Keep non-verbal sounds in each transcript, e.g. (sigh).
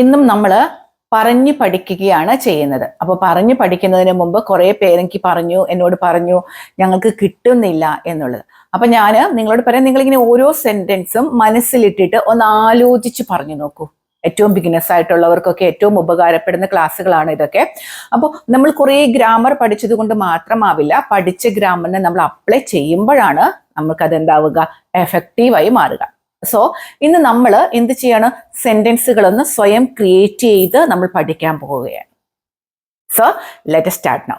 ഇന്നും നമ്മൾ പറഞ്ഞു പഠിക്കുകയാണ് ചെയ്യുന്നത്. അപ്പോൾ പറഞ്ഞു പഠിക്കുന്നതിന് മുമ്പ് കുറേ പേരെനിക്ക് പറഞ്ഞു എന്നോട് പറഞ്ഞു ഞങ്ങൾക്ക് കിട്ടുന്നില്ല എന്നുള്ളത്. അപ്പൊ ഞാൻ നിങ്ങളോട് പറയാം നിങ്ങളിങ്ങനെ ഓരോ സെന്റൻസും മനസ്സിലിട്ടിട്ട് ഒന്ന് ആലോചിച്ച് പറഞ്ഞു നോക്കൂ. ഏറ്റവും ബിഗിനസ് ആയിട്ടുള്ളവർക്കൊക്കെ ഏറ്റവും ഉപകാരപ്പെടുന്ന ക്ലാസ്സുകളാണ് ഇതൊക്കെ. അപ്പോൾ നമ്മൾ കുറേ ഗ്രാമർ പഠിച്ചത് കൊണ്ട് മാത്രമാവില്ല പഠിച്ച ഗ്രാമറിനെ നമ്മൾ അപ്ലൈ ചെയ്യുമ്പോഴാണ് നമുക്കത് എന്താവുക എഫക്റ്റീവായി മാറുക. സോ ഇന്ന് നമ്മൾ എന്ത് ചെയ്യാണ്? സെന്റൻസുകളൊന്ന് സ്വയം ക്രിയേറ്റ് ചെയ്ത് നമ്മൾ പഠിക്കാൻ പോവുകയാണ്. സോ ലെറ്റ് സ്റ്റാർട്ട് നൗ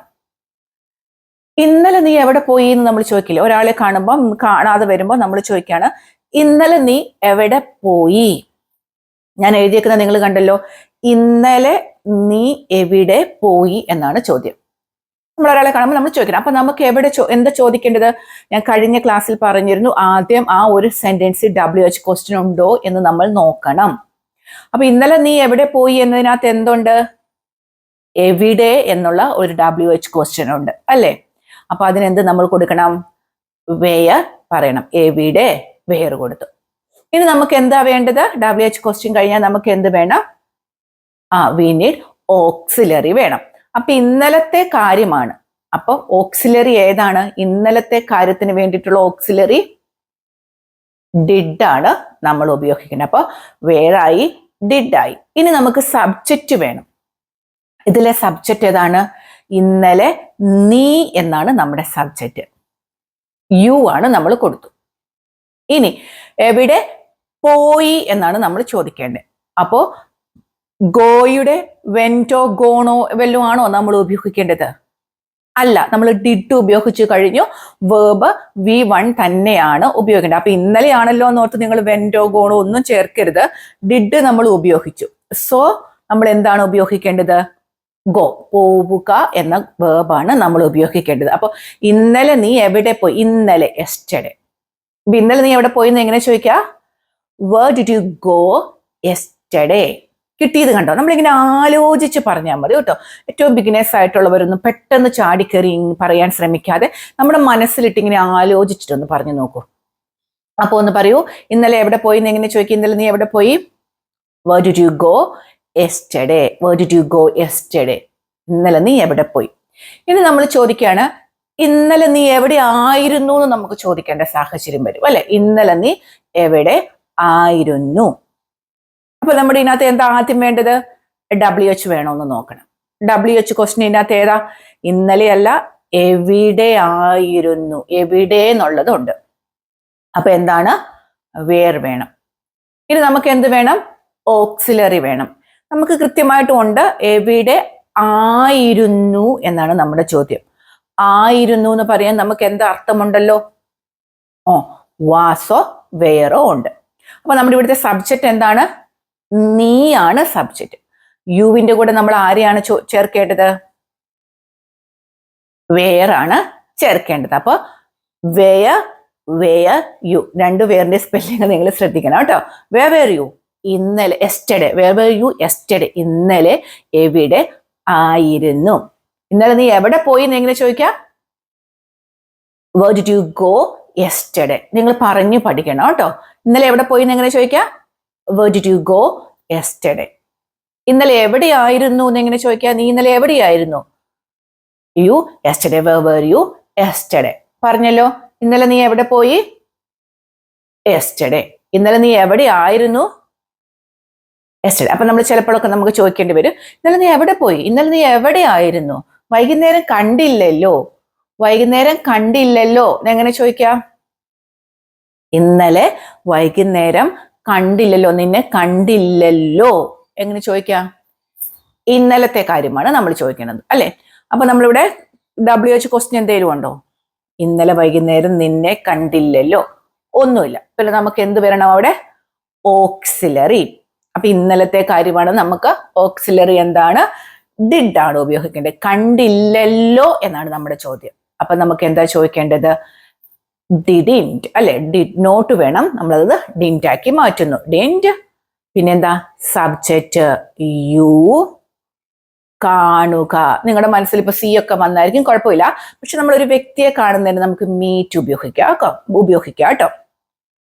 ഇന്നലെ നീ എവിടെ പോയി എന്ന് നമ്മൾ ചോദിക്കില്ല? ഒരാളെ കാണുമ്പോൾ കാണാതെ വരുമ്പോൾ നമ്മൾ ചോദിക്കുകയാണ് ഇന്നലെ നീ എവിടെ പോയി? ഞാൻ എഴുതിയേക്കുന്നത് നിങ്ങൾ കണ്ടല്ലോ. ഇന്നലെ നീ എവിടെ പോയി? എന്നാണ് ചോദ്യം. നമ്മൾ ഒരാളെ കാണുമ്പോൾ നമ്മൾ ചോദിക്കണം. അപ്പൊ നമുക്ക് എവിടെ എന്താ ചോദിക്കേണ്ടത്? ഞാൻ കഴിഞ്ഞ ക്ലാസ്സിൽ പറഞ്ഞിരുന്നു ആദ്യം ആ ഒരു സെന്റൻസ് ഡബ്ല്യു എച്ച് ക്വസ്റ്റ്യൻ ഉണ്ടോ എന്ന് നമ്മൾ നോക്കണം. അപ്പൊ ഇന്നലെ നീ എവിടെ പോയി എന്നതിനകത്ത് എന്തുണ്ട്? എവിടെ എന്നുള്ള ഒരു ഡബ്ല്യു എച്ച് ക്വസ്റ്റ്യൻ ഉണ്ട് അല്ലേ? അപ്പൊ അതിനെന്ത് നമ്മൾ കൊടുക്കണം? വെയർ പറയണം. എവിടെ വേർ കൊടുത്തു. ഇനി നമുക്ക് എന്താ വേണ്ടത്? ഡബ്ല്യു എച്ച് ക്വസ്റ്റ്യൻ കഴിഞ്ഞാൽ നമുക്ക് എന്ത് വേണം? ആ വി നീഡ് ഓക്സിലറി വേണം. അപ്പൊ ഇന്നലത്തെ കാര്യമാണ്. അപ്പൊ ഓക്സിലറി ഏതാണ്? ഇന്നലത്തെ കാര്യത്തിന് വേണ്ടിയിട്ടുള്ള ഓക്സിലറി ഡിഡ് ആണ് നമ്മൾ ഉപയോഗിക്കുന്നത്. അപ്പൊ വേറായി ഡിഡായി ഇനി നമുക്ക് സബ്ജക്റ്റ് വേണം. ഇതിലെ സബ്ജക്റ്റ് ഏതാണ്? ഇന്നലെ നീ എന്നാണ് നമ്മുടെ സബ്ജക്റ്റ് യു ആണ് നമ്മൾ കൊടുത്തു. ഇനി എവിടെ പോയി എന്നാണ് നമ്മൾ ചോദിക്കേണ്ടത്. അപ്പോ ഗോയുടെ വെന്റോ ഗോണോ വല്ലതും ആണോ നമ്മൾ ഉപയോഗിക്കേണ്ടത്? അല്ല നമ്മൾ ഡിഡ് ഉപയോഗിച്ചു കഴിഞ്ഞു. വേർബ് വി വൺ തന്നെയാണ് ഉപയോഗിക്കേണ്ടത്. അപ്പൊ ഇന്നലെയാണല്ലോ എന്ന് ഓർത്ത് നിങ്ങൾ വെന്റോ ഗോണോ ഒന്നും ചേർക്കരുത്. ഡിഡ് നമ്മൾ ഉപയോഗിച്ചു. സോ നമ്മൾ എന്താണ് ഉപയോഗിക്കേണ്ടത്? ഗോ പോവുക എന്ന വേർബാണ് നമ്മൾ ഉപയോഗിക്കേണ്ടത്. അപ്പൊ ഇന്നലെ നീ എവിടെ പോയി? ഇന്നലെ എസ്റ്റഡേ ഇന്നലെ നീ എവിടെ പോയി എന്ന് എങ്ങനെ ചോദിക്കുക where did you go yesterday കിട്ടിയത് കണ്ടോ? നമ്മളിങ്ങനെ ആലോചിച്ച് പറഞ്ഞാൽ മതി കേട്ടോ. ഏറ്റവും ബിഗിനേഴ്സ് ആയിട്ടുള്ളവരൊന്നും പെട്ടെന്ന് ചാടിക്കറി പറയാൻ ശ്രമിക്കാതെ നമ്മുടെ മനസ്സിലിട്ട് ഇങ്ങനെ ആലോചിച്ചിട്ടൊന്ന് പറഞ്ഞു നോക്കൂ. അപ്പോൾ ഒന്ന് പറയൂ ഇന്നലെ എവിടെ പോയി എന്ന് എങ്ങനെ ചോദിക്കും? ഇന്നലെ നീ എവിടെ പോയി? Where did you go yesterday where did you go yesterday ഇന്നലെ നീ എവിടെ പോയി? ഇനി നമ്മൾ ചോദിക്കുകയാണ് ഇന്നലെ നീ എവിടെ ആയിരുന്നു എന്ന് നമുക്ക് ചോദിക്കേണ്ട സാഹചര്യം വരും. അല്ലെ? ഇന്നലെ നീ എവിടെ ആയിരുന്നു? അപ്പൊ നമ്മുടെ ഇതിനകത്ത് എന്താ ആദ്യം വേണ്ടത്? ഡബ്ല്യു എച്ച് വേണമെന്ന് നോക്കണം. ഡബ്ല്യു എച്ച് ക്വസ്റ്റ്യൻ ഇതിനകത്ത് ഏതാ? ഇന്നലെയല്ല എവിടെ ആയിരുന്നു എവിടെ എന്നുള്ളതുണ്ട് അപ്പൊ എന്താണ്? വേർ വേണം. ഇനി നമുക്ക് എന്ത് വേണം? ഓക്സിലറി വേണം. നമുക്ക് കൃത്യമായിട്ടും ഉണ്ട് എവിടെ ആയിരുന്നു എന്നാണ് നമ്മുടെ ചോദ്യം. ആയിരുന്നു എന്ന് പറയാൻ നമുക്ക് എന്താ അർത്ഥമുണ്ടല്ലോ? ഓ വാസോ വേറോ ഉണ്ട്. അപ്പൊ നമ്മുടെ ഇവിടുത്തെ സബ്ജക്റ്റ് എന്താണ്? നീയാണ് സബ്ജക്റ്റ്. യുവിന്റെ കൂടെ നമ്മൾ ആരെയാണ് ചേർക്കേണ്ടത്? ആണ് ചേർക്കേണ്ടത്. അപ്പൊ വേയ വേയ യു. രണ്ടു വേറിന്റെ സ്പെല്ലിംഗ് നിങ്ങൾ ശ്രദ്ധിക്കണം കേട്ടോ. Where where you. ഇന്നലെ yesterday. Where where you yesterday. ഇന്നലെ എവിടെ ആയിരുന്നു? ഇന്നലെ നീ എവിടെ പോയി എന്ന് എങ്ങനെ ചോദിക്കാം? Where did you go yesterday നിങ്ങൾ പറഞ്ഞു പഠിക്കണം കേട്ടോ. ഇന്നലെ എവിടെ പോയി എന്ന് എങ്ങനെ ചോദിക്കാം? Where did you go yesterday ഇന്നലെ എവിടെയായിരുന്നു എന്ന് എങ്ങനെ ചോദിക്കാം നീ ഇന്നലെ എവിടെയായിരുന്നു? You yesterday where where you yesterday പറഞ്ഞല്ലോ ഇന്നലെ നീ എവിടെ പോയി? എസ്റ്റഡേ ഇന്നലെ നീ എവിടെ ആയിരുന്നു എസ്റ്റഡേ അപ്പൊ നമ്മൾ ചിലപ്പോഴൊക്കെ നമുക്ക് ചോദിക്കേണ്ടി വരും ഇന്നലെ നീ എവിടെ പോയി? ഇന്നലെ നീ എവിടെ ആയിരുന്നു വൈകുന്നേരം കണ്ടില്ലല്ലോ. വൈകുന്നേരം കണ്ടില്ലല്ലോ. എങ്ങനെ ചോദിക്കാം ഇന്നലെ വൈകുന്നേരം കണ്ടില്ലല്ലോ നിന്നെ കണ്ടില്ലല്ലോ. എങ്ങനെ ചോദിക്കാം? ഇന്നലത്തെ കാര്യമാണ് നമ്മൾ ചോദിക്കുന്നത് അല്ലെ? അപ്പൊ നമ്മളിവിടെ ഡബ്ല്യു എച്ച് ക്വസ്റ്റ്യൻ എന്തെങ്കിലും ഉണ്ടോ ഇന്നലെ വൈകുന്നേരം നിന്നെ കണ്ടില്ലല്ലോ. ഒന്നുമില്ല. പിന്നെ നമുക്ക് എന്ത് വരണം അവിടെ? ഓക്സിലറി. അപ്പൊ ഇന്നലത്തെ കാര്യമാണ് നമുക്ക് ഓക്സിലറി എന്താണ്? ഡിഡ് ആണ് ഉപയോഗിക്കേണ്ടത്. കണ്ടില്ലല്ലോ എന്നാണ് നമ്മുടെ ചോദ്യം. അപ്പൊ നമുക്ക് എന്താ ചോദിക്കേണ്ടത്? ഡിഡിന്റ് അല്ലെ ഡിഡ് നോട്ട് വേണം. നമ്മളത് ഡിന്റ് ആക്കി മാറ്റുന്നു. ഡിന്റ് പിന്നെന്താ? സബ്ജക്റ്റ് യു കാണുക. നിങ്ങളുടെ മനസ്സിൽ ഇപ്പൊ സി ഒക്കെ വന്നായിരിക്കും കുഴപ്പമില്ല. പക്ഷെ നമ്മൾ ഒരു വ്യക്തിയെ കാണുന്നതിന് നമുക്ക് മീറ്റ് ഉപയോഗിക്കാം ഉപയോഗിക്കാം കേട്ടോ.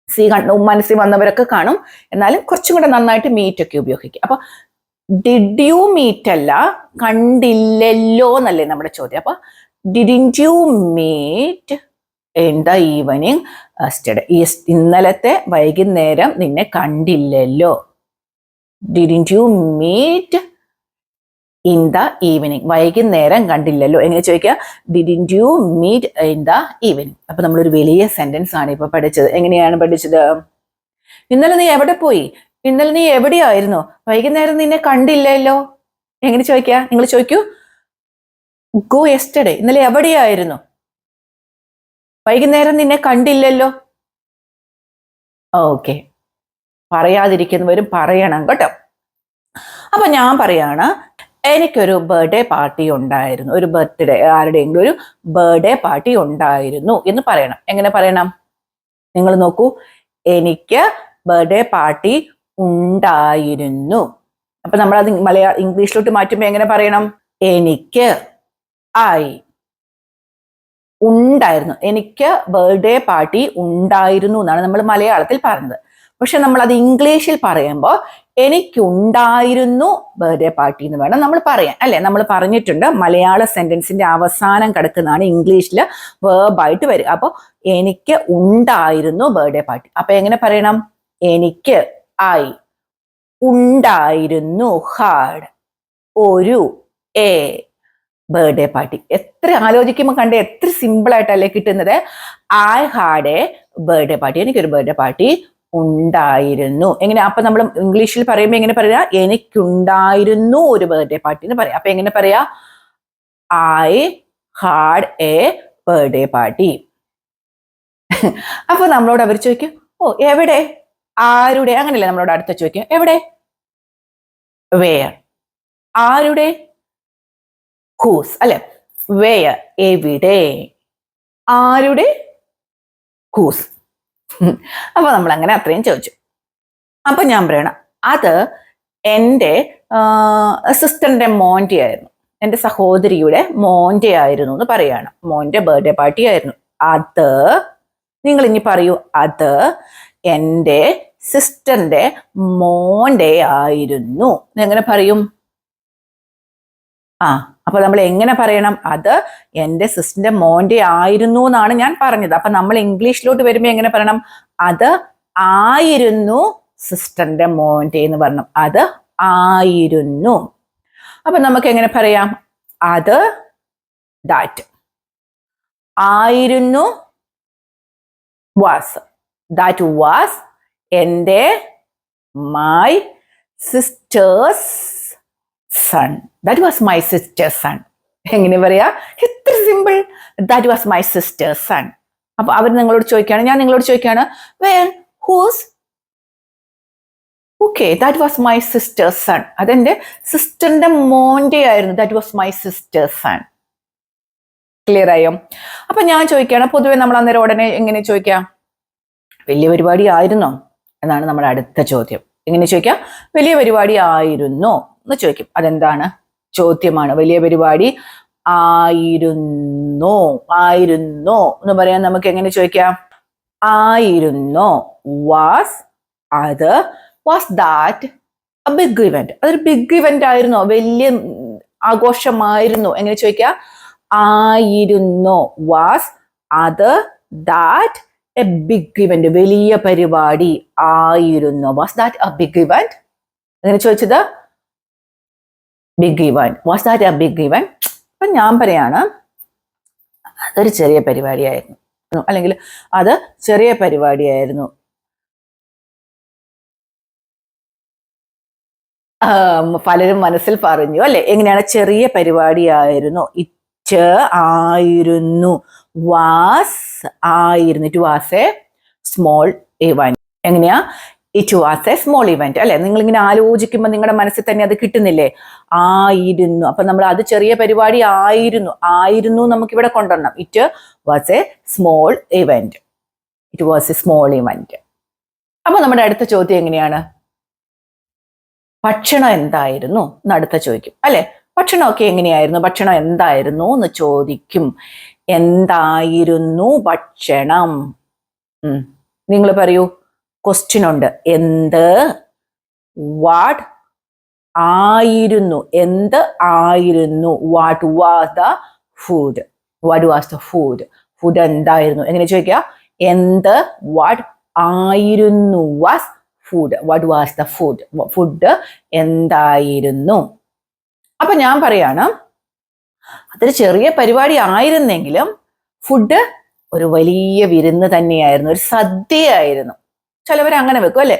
സി കണ്ടു മനസ്സിൽ വന്നവരൊക്കെ കാണും. എന്നാലും കുറച്ചും കൂടെ നന്നായിട്ട് മീറ്റ് ഒക്കെ ഉപയോഗിക്കുക അപ്പൊ ഡിഡ് യു മീറ്റ് അല്ല കണ്ടില്ലല്ലോ എന്നല്ലേ നമ്മുടെ ചോദ്യം. അപ്പൊ didn't you meet in the evening study ഇന്നലത്തെ വൈകുന്നേരം നിന്നെ കണ്ടില്ലല്ലോ. Didn't you meet in the evening വൈകുന്നേരം കണ്ടില്ലല്ലോ. എങ്ങനെ ചോദിക്കുക didn't you meet in the evening അപ്പൊ നമ്മളൊരു വലിയ സെന്റൻസ് ആണ് ഇപ്പൊ പഠിച്ചത്. എങ്ങനെയാണ് പഠിച്ചത്? ഇന്നലെ നീ എവിടെ പോയി? ഇന്നലെ നീ എവിടെയായിരുന്നു? വൈകുന്നേരം നിന്നെ കണ്ടില്ലല്ലോ. എങ്ങനെ ചോദിക്കുക നിങ്ങൾ ചോദിക്കൂ. ഗോ എസ്റ്റഡേ ഇന്നലെ എവിടെയായിരുന്നു? വൈകുന്നേരം നിന്നെ കണ്ടില്ലല്ലോ? ഓക്കെ പറയാതിരിക്കുന്നവരും പറയണം കേട്ടോ. അപ്പൊ ഞാൻ പറയാണ് എനിക്കൊരു ബർത്ത്ഡേ പാർട്ടി ഉണ്ടായിരുന്നു. ഒരു ബർത്ത്ഡേ ആരുടെയെങ്കിലും ഒരു ബർത്ത്ഡേ പാർട്ടി ഉണ്ടായിരുന്നു എന്ന് പറയണം. എങ്ങനെ പറയണം? നിങ്ങൾ നോക്കൂ. എനിക്ക് ബർത്ത്ഡേ പാർട്ടി ഉണ്ടായിരുന്നു. അപ്പൊ നമ്മൾ അത് മലയാള ഇംഗ്ലീഷിലോട്ട് മാറ്റുമ്പോൾ എങ്ങനെ പറയണം? എനിക്ക് ആയി ഉണ്ടായിരുന്നു. എനിക്ക് ബർത്ത്ഡേ പാർട്ടി ഉണ്ടായിരുന്നു എന്നാണ് നമ്മൾ മലയാളത്തിൽ പറഞ്ഞത്. പക്ഷെ നമ്മൾ അത് ഇംഗ്ലീഷിൽ പറയുമ്പോൾ എനിക്കുണ്ടായിരുന്നു ബർത്ത്ഡേ പാർട്ടി എന്ന് വേണം നമ്മൾ പറയാൻ. അല്ലെ? നമ്മൾ പറഞ്ഞിട്ടുണ്ട് മലയാള സെന്റൻസിന്റെ അവസാനം കിടക്കുന്നതാണ് ഇംഗ്ലീഷിൽ വേർബായിട്ട് വരിക. അപ്പോൾ എനിക്ക് ഉണ്ടായിരുന്നു ബർത്ത്ഡേ പാർട്ടി അപ്പൊ എങ്ങനെ പറയണം? എനിക്ക് ഐ ഉണ്ടായിരുന്നു ഹാഡ് ഒരു എ ബർത്ത്ഡേ പാർട്ടി എത്ര ആലോചിക്കുമ്പോൾ കണ്ട എത്ര സിമ്പിൾ ആയിട്ടല്ലേ കിട്ടുന്നത്? I had a birthday party എനിക്കൊരു ബർത്ത്ഡേ പാർട്ടി ഉണ്ടായിരുന്നു. എങ്ങനെ? അപ്പൊ നമ്മൾ ഇംഗ്ലീഷിൽ പറയുമ്പോൾ എങ്ങനെ പറയാ? എനിക്കുണ്ടായിരുന്നു ഒരു ബർത്ത്ഡേ പാർട്ടി എന്ന് പറയാം. അപ്പൊ എങ്ങനെ പറയാ? I had a birthday party അപ്പൊ നമ്മളോട് അവർ ചോദിക്കും ഓ എവിടെ? ആരുടെ? അങ്ങനെയല്ലേ നമ്മളോട് അടുത്ത ചോദിക്കും എവിടെ? വേർ ആരുടെ? ഹൂസ് അല്ലെ? വേർ എവിടെ? ആരുടെ? ഹൂസ് (laughs) അപ്പൊ നമ്മൾ അങ്ങനെ അത്രയും ചോദിച്ചു. അപ്പൊ ഞാൻ പറയണം അത് എന്റെ സിസ്റ്ററിന്റെ മോന്റെ ആയിരുന്നു. എന്റെ സഹോദരിയുടെ മോന്റെ ആയിരുന്നു എന്ന് പറയാണ്. മോന്റെ ബർത്ത്ഡേ പാർട്ടി ആയിരുന്നു. അത് നിങ്ങൾ ഇനി പറയൂ അത് എന്റെ സിസ്റ്ററിന്റെ മോന്റെ ആയിരുന്നു. എങ്ങനെ പറയും? ആ അപ്പൊ നമ്മൾ എങ്ങനെ പറയണം? അത് എന്റെ സിസ്റ്ററിന്റെ മോന്റെ ആയിരുന്നു എന്നാണ് ഞാൻ പറഞ്ഞത്. അപ്പൊ നമ്മൾ ഇംഗ്ലീഷിലോട്ട് വരുമ്പോൾ എങ്ങനെ പറയണം? അത് ആയിരുന്നു സിസ്റ്ററിന്റെ മോന്റെ എന്ന് പറഞ്ഞു. അത് ആയിരുന്നു. അപ്പൊ നമുക്ക് എങ്ങനെ പറയാം? അത് ദാറ്റ് ആയിരുന്നു വാസ് ദാറ്റ് വാസ് എന്റെ my sister's son that was my sister's son എങ്ങനെ പറയാ? എത്ര simple that was my sister's son അപ്പൊ അവർ നിങ്ങളോട് ചോദിക്കുകയാണ് ഞാൻ നിങ്ങളോട് ചോദിക്കുകയാണ് where whose okay that was my sister's son അതെന്റെ സിസ്റ്ററിന്റെ മോന്റെ ആയിരുന്നു. That was my sister's son clear ആയോ? അപ്പൊ ഞാൻ ചോദിക്കുകയാണ് പൊതുവെ നമ്മൾ അന്നേരം ഉടനെ എങ്ങനെ ചോദിക്കാം വലിയ പരിപാടി ആയിരുന്നോ? എന്നാണ് നമ്മുടെ അടുത്ത ചോദ്യം. എങ്ങനെ ചോദിക്കാം വലിയ പരിപാടി ആയിരുന്നോ? എന്ന് ചോദിക്കും. അതെന്താണ്? ചോദ്യമാണ്. വലിയ പരിപാടി. ആയിരുന്നോ? ആയിരുന്നോ? എന്ന് പറയാൻ നമുക്ക് എങ്ങനെ ചോദിക്കാം? ആയിരുന്നോ? വാസ് അത് was that a big event അതൊരു ബിഗ് ഇവന്റ് ആയിരുന്നോ? വലിയ ആഘോഷമായിരുന്നു. എങ്ങനെ ചോദിക്കുക ആയിരുന്നോ? വാസ് അത് ദാറ്റ് എ ബിഗ് ഇവന്റ് വലിയ പരിപാടി. ആയിരുന്നോ? Was that a big event എങ്ങനെ ചോദിച്ചത്? Big event was that a big event അപ്പം ഞാൻ പറയാണ് അതൊരു ചെറിയ പരിപാടിയായിരുന്നു. അല്ലെങ്കിൽ അത് ചെറിയ പരിപാടിയായിരുന്നു. പലരും മനസ്സിൽ പറഞ്ഞു അല്ലെ? എങ്ങനെയാണ്? ചെറിയ പരിപാടിയായിരുന്നു. ഇറ്റ് ആയിരുന്നു. വാസ് ആയിരുന്നു. It was a small event എങ്ങനെയാ? It was a small event അല്ലെ? നിങ്ങൾ ഇങ്ങനെ ആലോചിക്കുമ്പോൾ നിങ്ങളുടെ മനസ്സിൽ തന്നെ അത് കിട്ടുന്നില്ലേ? ആയിരുന്നു. അപ്പൊ നമ്മൾ അത് ചെറിയ പരിപാടി ആയിരുന്നു. ആയിരുന്നു നമുക്ക് ഇവിടെ കൊണ്ടുവരണം. It was a small event it was a small event അപ്പൊ നമ്മുടെ അടുത്ത ചോദ്യം എങ്ങനെയാണ്? ഭക്ഷണം എന്തായിരുന്നു? എന്ന് അടുത്ത ചോദിക്കും. അല്ലെ? ഭക്ഷണമൊക്കെ എങ്ങനെയായിരുന്നു? ഭക്ഷണം എന്തായിരുന്നു? എന്ന് ചോദിക്കും. എന്തായിരുന്നു ഭക്ഷണം? നിങ്ങൾ പറയൂ. ക്വസ്റ്റ്യൻ ഉണ്ട്. എന്ത്? വാട്ട് ആയിരുന്നു? എന്ത് ആയിരുന്നു? What was the food what was the food food എന്തായിരുന്നു? എങ്ങനെ ചോദിക്കുക? എന്ത്? വാട്ട് ആയിരുന്നു? Was food what was the food food എന്തായിരുന്നു? അപ്പൊ ഞാൻ പറയാണ് അതൊരു ചെറിയ പരിപാടി ആയിരുന്നെങ്കിലും ഫുഡ് ഒരു വലിയ വിരുന്ന് തന്നെയായിരുന്നു. ഒരു സദ്യയായിരുന്നു. ചിലവർ അങ്ങനെ വെക്കും അല്ലെ?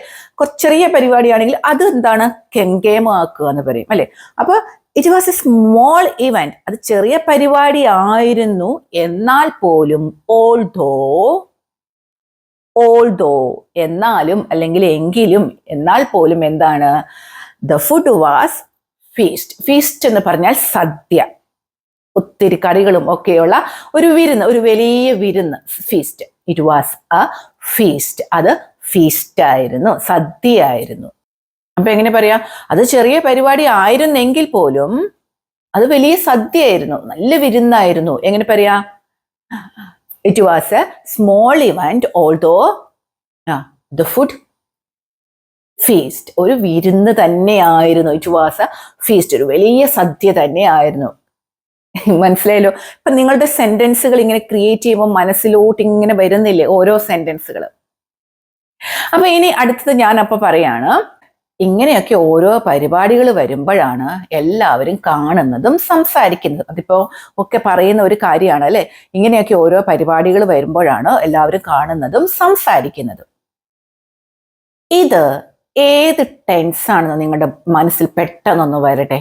ചെറിയ പരിപാടിയാണെങ്കിൽ അത് എന്താണ് കെങ്കേമാക്കുക എന്ന് പറയും അല്ലെ? അപ്പൊ it was a small event അത് ചെറിയ പരിപാടി ആയിരുന്നു എന്നാൽ പോലും ഓൾദോ ഓൾദോ എന്നാലും അല്ലെങ്കിൽ എങ്കിലും എന്നാൽ പോലും എന്താണ്? The food was feast feast എന്ന് പറഞ്ഞാൽ സദ്യ. ഒത്തിരി കറികളും ഒക്കെയുള്ള ഒരു വിരുന്ന് ഒരു വലിയ വിരുന്ന് feast it was a feast അത് ഫീസ്റ്റ് ആയിരുന്നു സദ്യയായിരുന്നു. അപ്പൊ എങ്ങനെ പറയാം അത് ചെറിയ പരിപാടി ആയിരുന്നെങ്കിൽ പോലും അത് വലിയ സദ്യയായിരുന്നു നല്ല വിരുന്നായിരുന്നു. എങ്ങനെ പറയാ it was a small event although the food feast ഒരു വിരുന്ന് തന്നെയായിരുന്നു. ഇറ്റ് വാസ് എ ഫീസ്റ്റ് ഒരു വലിയ സദ്യ തന്നെയായിരുന്നു. മനസ്സിലായല്ലോ? ഇപ്പൊ നിങ്ങളുടെ സെന്റൻസുകൾ ഇങ്ങനെ ക്രിയേറ്റ് ചെയ്യുമ്പോൾ മനസ്സിലോട്ട് ഇങ്ങനെ വരുന്നില്ലേ ഓരോ സെന്റൻസുകൾ അപ്പൊ ഇനി അടുത്തത് ഞാൻ അപ്പൊ പറയാണ് ഇങ്ങനെയൊക്കെ ഓരോ പരിപാടികൾ വരുമ്പോഴാണ് എല്ലാവരും കാണുന്നതും സംസാരിക്കുന്നതും. അതിപ്പോ ഒക്കെ പറയുന്ന ഒരു കാര്യമാണ് അല്ലെ? ഇങ്ങനെയൊക്കെ ഓരോ പരിപാടികൾ വരുമ്പോഴാണ് എല്ലാവരും കാണുന്നതും സംസാരിക്കുന്നതും. ഇത് ഏത് ടെൻസ് ആണെന്ന് നിങ്ങളുടെ മനസ്സിൽ പെട്ടെന്നൊന്ന് വരട്ടെ.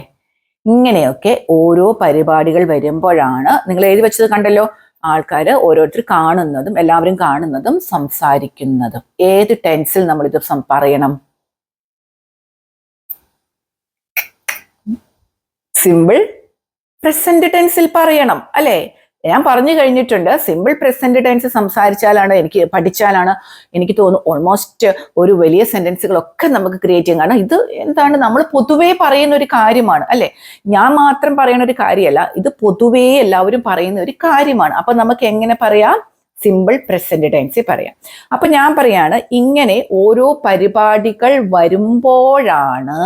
ഇങ്ങനെയൊക്കെ ഓരോ പരിപാടികൾ വരുമ്പോഴാണ് നിങ്ങൾ എഴുതി വെച്ചത് കണ്ടല്ലോ? ആൾക്കാർ ഓരോരുത്തർ കാണുന്നതും എല്ലാവരും കാണുന്നതും സംസാരിക്കുന്നതും. ഏത് ടെൻസിൽ സം- പറയണം? സിമ്പിൾ പ്രസന്റ് ടെൻസിൽ പറയണം അല്ലെ? ഞാൻ പറഞ്ഞു കഴിഞ്ഞിട്ടുണ്ട് സിമ്പിൾ പ്രസന്റ് ടെൻസ് സംസാരിച്ചാലാണ് എനിക്ക് പഠിച്ചാലാണ് എനിക്ക് തോന്നുന്നു ഓൾമോസ്റ്റ് ഒരു വലിയ സെന്റൻസുകളൊക്കെ നമുക്ക് ക്രിയേറ്റ് ചെയ്യാൻ കാരണം ഇത് എന്താണ് നമ്മൾ പൊതുവേ പറയുന്ന ഒരു കാര്യമാണ് അല്ലെ? ഞാൻ മാത്രം പറയുന്ന ഒരു കാര്യമല്ല ഇത് പൊതുവേ എല്ലാവരും പറയുന്ന ഒരു കാര്യമാണ്. അപ്പൊ നമുക്ക് എങ്ങനെ പറയാം? സിമ്പിൾ പ്രസന്റ് ടെൻസിൽ പറയാം. അപ്പൊ ഞാൻ പറയാണ് ഇങ്ങനെ ഓരോ പരിപാടികൾ വരുമ്പോഴാണ്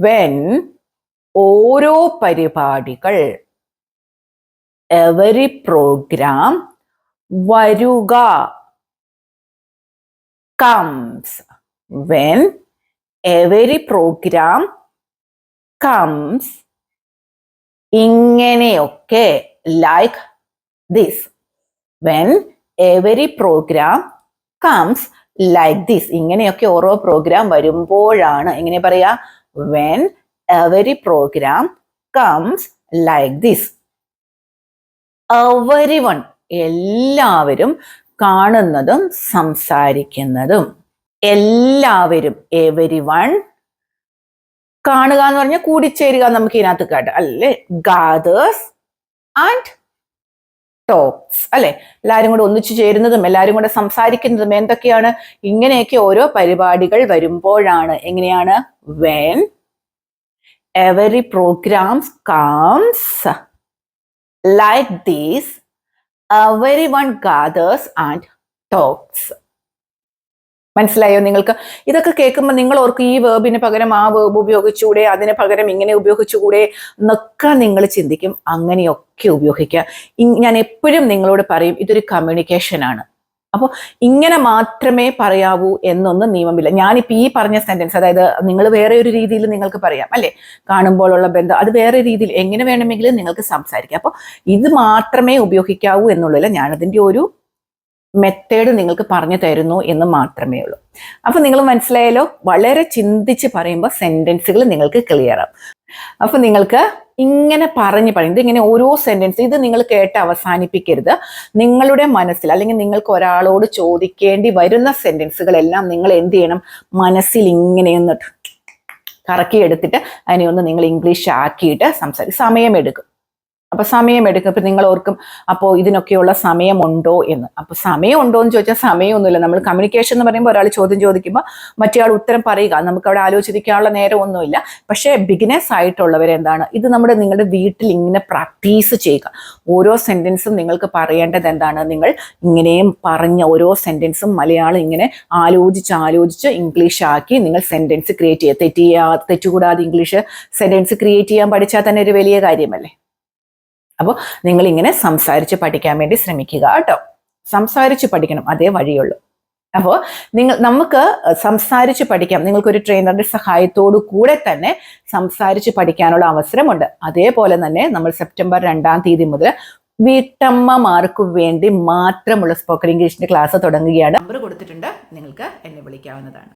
വെൻ ഓരോ പരിപാടികൾ. എവരി പ്രോഗ്രാം വരുക. Comes when every programme comes ഇങ്ങനെയൊക്കെ like this when every programme comes like this ഇങ്ങനെയൊക്കെ ഓരോ പ്രോഗ്രാം വരുമ്പോഴാണ് എങ്ങനെ പറയാ? When every program comes like this. Everyone എല്ലാവരും കാണുന്നതും സംസാരിക്കുന്നതും. എല്ലാവരും എവരി വൺ കാണുക എന്ന് പറഞ്ഞാൽ കൂടിച്ചേരുക നമുക്ക് ഇതിനകത്ത് കേട്ടോ. അല്ലേ? ഗാദേഴ്സ് ആൻഡ് ടോക്സ് അല്ലെ? എല്ലാവരും കൂടെ ഒന്നിച്ചു ചേരുന്നതും എല്ലാവരും കൂടെ സംസാരിക്കുന്നതും എന്തൊക്കെയാണ്? ഇങ്ങനെയൊക്കെ ഓരോ പരിപാടികൾ വരുമ്പോഴാണ്. എങ്ങനെയാണ്? When every program comes like this. Everyone gathers and talks. മനസ്സിലായോ? നിങ്ങൾക്ക് ഇതൊക്കെ കേൾക്കുമ്പോൾ നിങ്ങൾ ഓർക്കും ഈ വേർബിന് പകരം ആ വേർബ് ഉപയോഗിച്ചുകൂടെ അതിന് പകരം ഇങ്ങനെ ഉപയോഗിച്ചുകൂടെ എന്നൊക്കെ നിങ്ങൾ ചിന്തിക്കും. അങ്ങനെയൊക്കെ ഉപയോഗിക്കുക. ഞാൻ എപ്പോഴും നിങ്ങളോട് പറയും ഇതൊരു കമ്മ്യൂണിക്കേഷൻ ആണ്. അപ്പോൾ ഇങ്ങനെ മാത്രമേ പറയാവൂ എന്നൊന്നും നിയമമില്ല. ഞാനിപ്പോൾ ഈ പറഞ്ഞ സെന്റൻസ് അതായത് നിങ്ങൾ വേറെ ഒരു രീതിയിൽ നിങ്ങൾക്ക് പറയാം അല്ലെ? കാണുമ്പോഴുള്ള ബന്ധം അത് വേറെ രീതിയിൽ എങ്ങനെ വേണമെങ്കിലും നിങ്ങൾക്ക് സംസാരിക്കാം. അപ്പോൾ ഇത് മാത്രമേ ഉപയോഗിക്കാവൂ എന്നുള്ളതില്ല ഞാനതിന്റെ ഒരു മെത്തേഡ് നിങ്ങൾക്ക് പറഞ്ഞു തരുന്നു എന്ന് മാത്രമേ ഉള്ളൂ. അപ്പൊ നിങ്ങൾ മനസ്സിലായാലോ വളരെ ചിന്തിച്ച് പറയുമ്പോൾ സെന്റൻസുകൾ നിങ്ങൾക്ക് ക്ലിയർ ആവും. അപ്പൊ നിങ്ങൾക്ക് ഇങ്ങനെ പറഞ്ഞ് പറയും ഇതിങ്ങനെ ഓരോ സെന്റൻസ് ഇത് നിങ്ങൾ കേട്ട് അവസാനിപ്പിക്കരുത്. നിങ്ങളുടെ മനസ്സിൽ അല്ലെങ്കിൽ നിങ്ങൾക്ക് ഒരാളോട് ചോദിക്കേണ്ടി വരുന്ന സെന്റൻസുകളെല്ലാം നിങ്ങൾ എന്ത് ചെയ്യണം? മനസ്സിൽ ഇങ്ങനെയൊന്ന് കറക്കി എടുത്തിട്ട് അതിനെ ഒന്ന് നിങ്ങൾ ഇംഗ്ലീഷ് ആക്കിയിട്ട് സംസാരിക്കും സമയമെടുക്കും. അപ്പൊ സമയമെടുക്കും. ഇപ്പൊ നിങ്ങൾ ഓർക്കും അപ്പോൾ ഇതിനൊക്കെയുള്ള സമയമുണ്ടോ? എന്ന്. അപ്പൊ സമയമുണ്ടോ എന്ന് ചോദിച്ചാൽ സമയമൊന്നുമില്ല. നമ്മൾ കമ്മ്യൂണിക്കേഷൻ എന്ന് പറയുമ്പോൾ ഒരാൾ ചോദ്യം ചോദിക്കുമ്പോൾ മറ്റേ ആൾ ഉത്തരം പറയുക. നമുക്ക് അവിടെ ആലോചിക്കാനുള്ള നേരമൊന്നുമില്ല. പക്ഷേ ബിഗിനേഴ്സ് ആയിട്ടുള്ളവരെന്താണ് ഇത് നമ്മുടെ നിങ്ങളുടെ വീട്ടിൽ ഇങ്ങനെ പ്രാക്ടീസ് ചെയ്യുക. ഓരോ സെന്റൻസും നിങ്ങൾക്ക് പറയേണ്ടത് എന്താണ്? നിങ്ങൾ ഇങ്ങനെയും പറഞ്ഞ ഓരോ സെന്റൻസും മലയാളം ഇങ്ങനെ ആലോചിച്ച് ആലോചിച്ച് ഇംഗ്ലീഷ് ആക്കി നിങ്ങൾ സെന്റൻസ് ക്രിയേറ്റ് ചെയ്യുക. തെറ്റിയാ തെറ്റുകൂടാതെ ഇംഗ്ലീഷ് സെന്റൻസ് ക്രിയേറ്റ് ചെയ്യാൻ പഠിച്ചാൽ തന്നെ ഒരു വലിയ കാര്യമല്ലേ? അപ്പോൾ നിങ്ങൾ ഇങ്ങനെ സംസാരിച്ച് പഠിക്കാൻ വേണ്ടി ശ്രമിക്കുക കേട്ടോ. സംസാരിച്ച് പഠിക്കണം അതേ വഴിയുള്ളൂ. അപ്പോൾ നിങ്ങൾ നമുക്ക് സംസാരിച്ച് പഠിക്കാം. നിങ്ങൾക്കൊരു ട്രെയിനറുടെ സഹായത്തോടു കൂടെ തന്നെ സംസാരിച്ച് പഠിക്കാനുള്ള അവസരമുണ്ട്. അതേപോലെ തന്നെ നമ്മൾ സെപ്റ്റംബർ രണ്ടാം തീയതി മുതൽ വീട്ടമ്മമാർക്ക് വേണ്ടി മാത്രമുള്ള സ്പോക്കൺ ഇംഗ്ലീഷിന്റെ ക്ലാസ് തുടങ്ങുകയാണ്. നമ്പർ കൊടുത്തിട്ടുണ്ട്. നിങ്ങൾക്ക് എന്നെ വിളിക്കാവുന്നതാണ്.